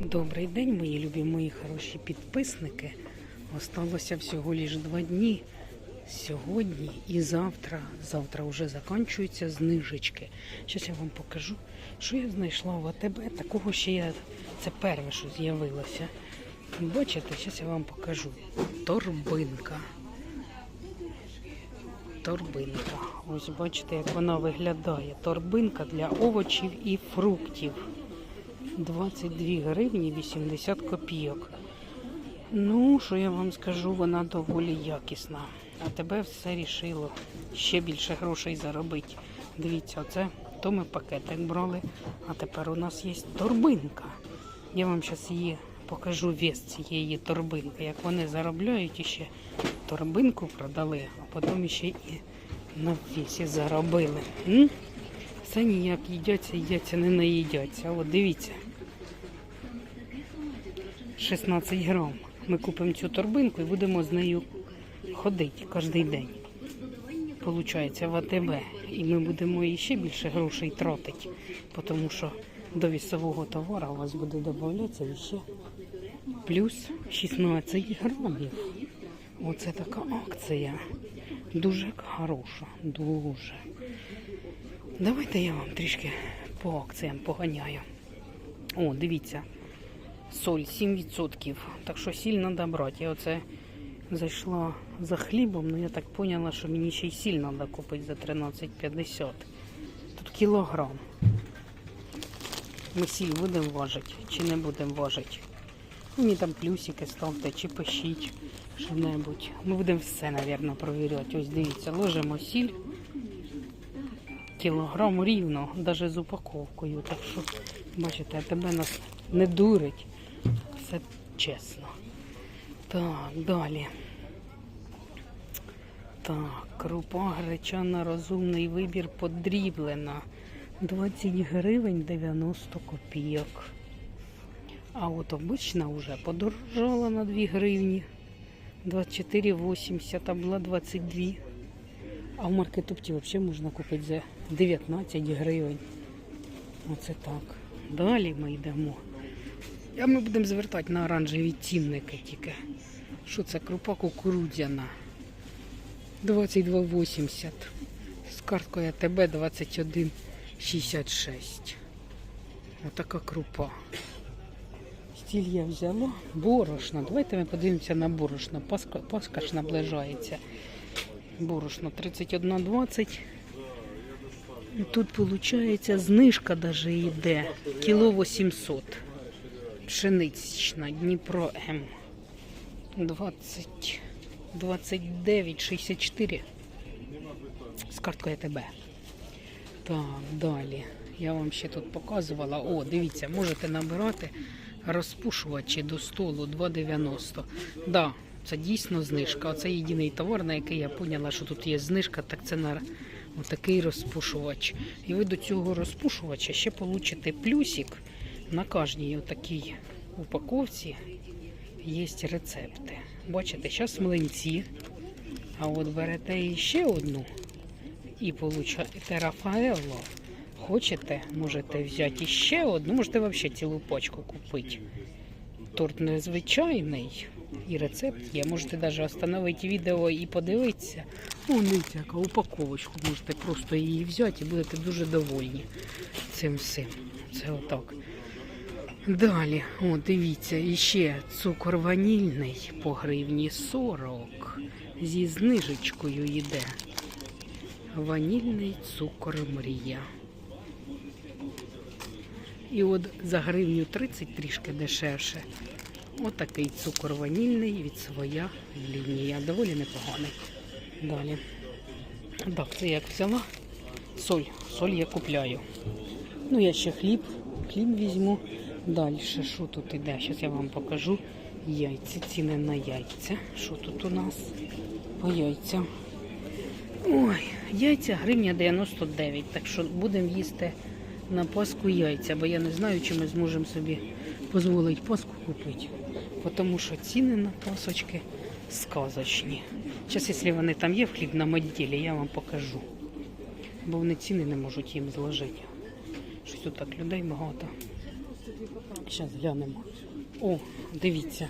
Добрий день, мої любі, мої хороші підписники. Осталося всього лиш два дні. Сьогодні і завтра. Завтра вже закінчуються знижечки. Зараз я вам покажу, що я знайшла в АТБ. Такого ще я. Це перше, що з'явилося. Бачите, зараз я вам покажу. Торбинка. Торбинка. Ось бачите, як вона виглядає. Торбинка для овочів і фруктів. 22 гривні 80 копійок. Ну, що я вам скажу, вона доволі якісна. А тебе все рішило ще більше грошей заробити. Дивіться, оце то ми пакетик брали, а тепер у нас є торбинка. Я вам зараз її покажу вес цієї торбинки. Як вони заробляють і ще торбинку продали, а потім ще і на весі заробили. М? Все ніяк їдяться, їдяться, не наїдяться. От дивіться. 16 грам. Ми купимо цю торбинку і будемо з нею ходити кожен день. Получається в АТБ. І ми будемо і ще більше грошей тратити, тому що до вісового товару у вас буде додатися ще плюс 16 грамів. Оце така акція. Дуже хороша, дуже. Давайте я вам трішки по акціям поганяю. О, дивіться, соль 7%. Так що сіль треба брати. Я оце зайшла за хлібом, але я так поняла, що мені ще й сіль треба купити за 13,50. Тут кілограм. Ми сіль будемо важити чи не будемо важити. Мені там плюсики ставте чи пишіть що-небудь. Ми будемо все, мабуть, провіряти. Ось дивіться, ложимо сіль. Кілограм рівно, навіть з упаковкою. Так що, бачите, тебе нас не дурить. Все чесно. Так, далі. Так, крупа гречана, розумний вибір подріблена. 20 гривень 90 копійок. А от обична вже подорожала на 2 гривні. 24,80, а була 22. А в маркетопті взагалі можна купити за 19 гривень. Оце так. Далі ми йдемо. А ми будемо звертати на оранжеві цінники тільки. Що це крупа кукурудзяна? 22,80. З карткою АТБ 21,66. Отака крупа. Стіль я взяла. Борошно. Давайте ми подивимося на борошно. Паска, ж наближається. Борошно 31,20. Тут виходить знижка даже йде. Кіло 800. Пшенична Дніпро М. 20, 29,64. З карткою АТБ. Так, далі. Я вам ще тут показувала. О, дивіться, можете набирати розпушувачі до столу 2,90. Да, це дійсно знижка. Це єдиний товар, на який я поняла, що тут є знижка, так це на такий розпушувач. І ви до цього розпушувача ще получите плюсик на кожній отакій упаковці. Є рецепти. Бачите, зараз млинці. А от берете ще одну і получаєте Рафаелло. Хочете, можете взяти ще одну, можете взагалі цілу пачку купити. Торт незвичайний і рецепт є. Можете навіть остановити відео і подивитися. О, дивіться, яка упаковочку. Можете просто її взяти і будете дуже довольні цим всім. Це отак. Далі, о, дивіться, іще цукор ванільний по гривні 40. Зі знижечкою йде. Ванільний цукор мрія. І от за гривню 30 трішки дешевше. Отакий цукор ванільний від своя лінія. Доволі непоганий. Далі. Так, це як взяла. Соль. Соль я купляю. Ну, я ще хліб. Хліб візьму. Далі, що тут іде? Зараз я вам покажу яйця. Ціни на яйця. Що тут у нас? По яйцям. Ой, яйця гривня 99. Так що будемо їсти на Пасху яйця, бо я не знаю, чи ми зможемо собі дозволити Пасху купити. Тому що ціни на пасочки сказочні. Зараз, якщо вони там є в хлібному відділі, я вам покажу. Бо вони ціни не можуть їм зложити. Щось тут так людей багато. Зараз глянемо. О, дивіться.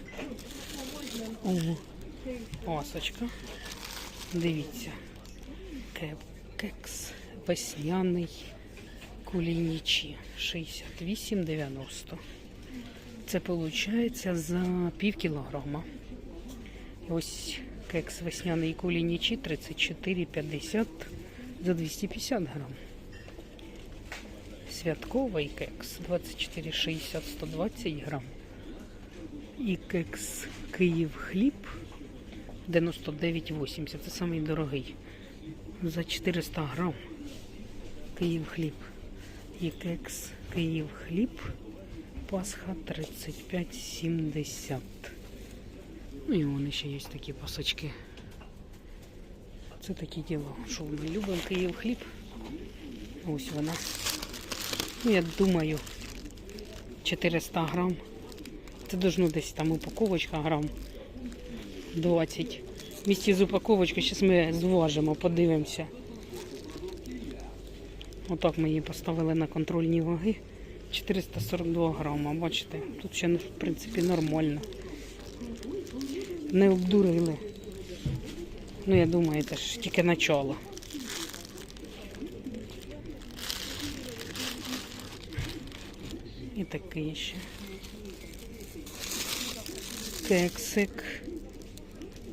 Пасочка. Дивіться. Кекс весняний кулінічі 68,90. Це виходить за пів кілограма. Ось кекс весняний кулінічі 34,50 за 250 грам. Святковий кекс 24,60 120 грам. І кекс Київ хліб 99,80. Це самий дорогий. За 400 грам. Київ хліб. І кекс Київ хліб. Пасха 35,70. Ну і вони ще є такі пасочки. Це такі діло, що ми любимо Київ хліб. Ось вона. Ну, я думаю, 400 грам. Це должно десь там упаковочка грам 20. В місті з упаковочкою, зараз ми зважимо, подивимося. Отак ми її поставили на контрольні ваги. 442 грама, бачите, тут ще, в принципі, нормально. Не обдурили. Ну, я думаю, це ж тільки начало. І такий ще. Кексик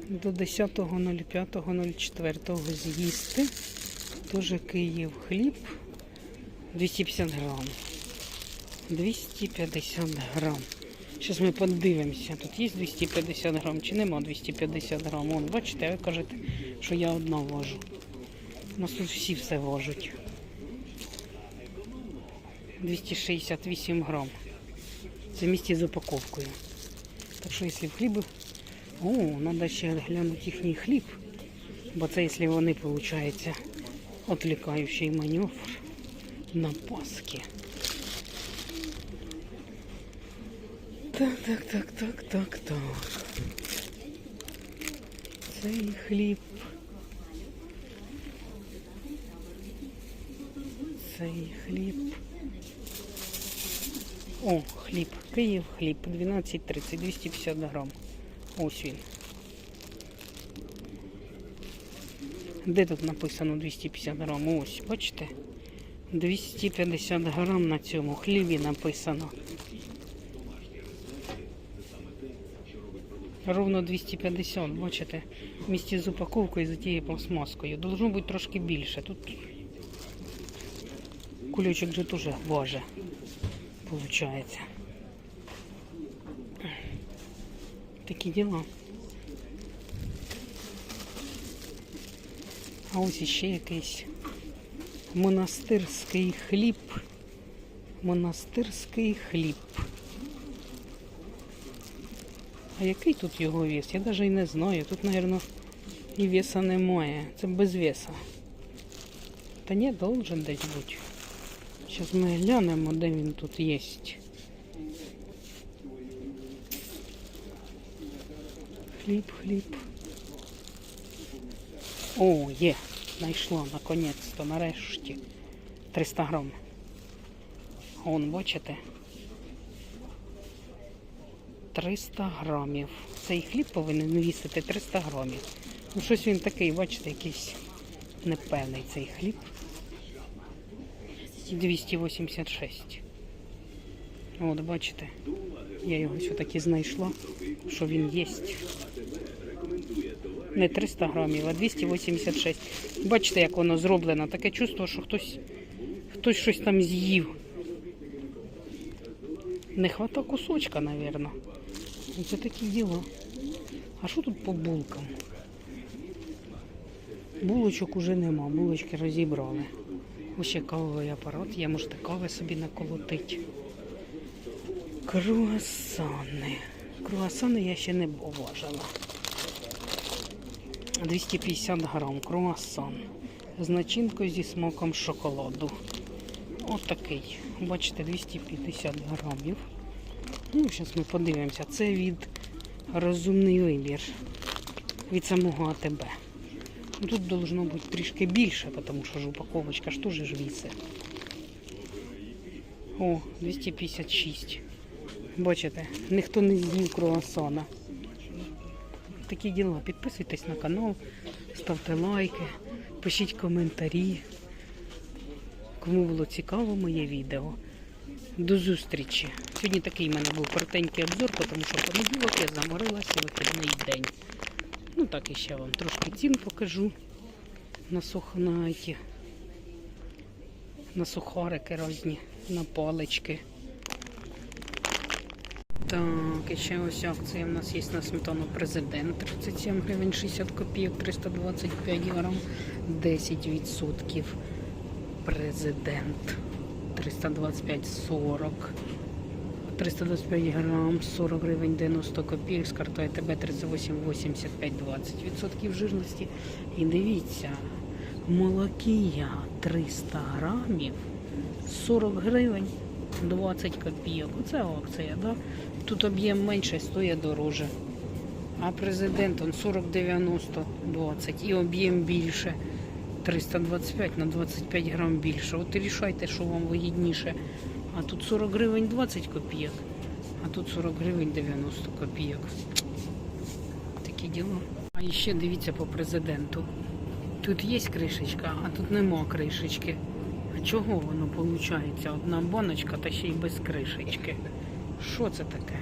до 10.05.04 з'їсти. Теж Київ хліб 250 грам. 250 грам. Зараз ми подивимося, тут є 250 грам чи нема 250 грам. Вон, бачите, ви кажете, що я одна вожу. У нас тут всі все важуть. 268 грам. Це в місті з упаковкою. Так що, якщо в хліб... О, треба ще глянути їхній хліб. Бо це, якщо вони, виходить, відлікаючий маневр на Пасхи. Так, так, так, так, так, так. Цей хліб. Цей хліб. О, хліб. Київ хліб. 12,30, 250 грам. Ось він. Де тут написано 250 грам? Ось, бачите? 250 грам на цьому хлібі написано. Ровно 250, бачите, в місті з упаковкою за тією пластмаскою. Должно бути трошки більше. Тут кульочок же теж важить, виходить. Такі діла. А ось іще якийсь монастирський хліб. Монастирський хліб. А який тут його вес? Я навіть і не знаю. Тут, мабуть, і веса немає. Це без веса. Та ні, должен десь бути. Зараз ми глянемо, де він тут є. Хліб, хліб. О, є. Знайшла наконець-то, нарешті. 300 грам. Вон, бачите? 300 грамів. Цей хліб повинен вісити 300 грамів. Ну, щось він такий, бачите, якийсь непевний цей хліб. 286. От, бачите, я його все-таки знайшла, що він є. Не 300 грамів, а 286. Бачите, як воно зроблено. Таке чувство, що хтось, хтось щось там з'їв. Не хвата кусочка, мабуть. Це такі діло. А що тут по булкам? Булочок уже нема, булочки розібрали. Ще кавовий апарат, є, можете кави собі наколотити. Круасани. Круасани я ще не важила. 250 грам круасан. З начинкою зі смаком шоколаду. Отакий. Бачите, 250 грамів. Ну, зараз ми подивимося. Це від розумний вибір. Від самого АТБ. Тут должно бути трішки більше, тому що ж упаковочка ж теж ж вісить. О, 256. Бачите, ніхто не з'їв круасана. Такі діла. Підписуйтесь на канал, ставте лайки, пишіть коментарі. Кому було цікаво моє відео. До зустрічі. Сьогодні такий в мене був коротенький обзор, тому що понеділок я заморилася вихідний день. Ну так і ще вам трошки цін покажу на сух на ті, на сухарики різні, на палички. Так, і ще ось акція у нас є на сметану президент 37 гривень 60 копійок, 325 грам, 10% президент 325 40 325 грам, 40 гривень 90 копійок, з картою ТБ 38, 85, 20% жирності. І дивіться, молокія 300 грамів, 40 гривень 20 копійок. Оце акція, да? Тут об'єм менше, стоїть дороже. А президент он 40-90, 20 і об'єм більше. 325 на 25 грам більше. От рішайте, що вам вигідніше. А тут 40 гривень 20 копійок, а тут 40 гривень 90 копійок. Такі діла. А ще дивіться по президенту. Тут є кришечка, а тут нема кришечки. А чого воно виходить? Одна баночка та ще й без кришечки. Що це таке?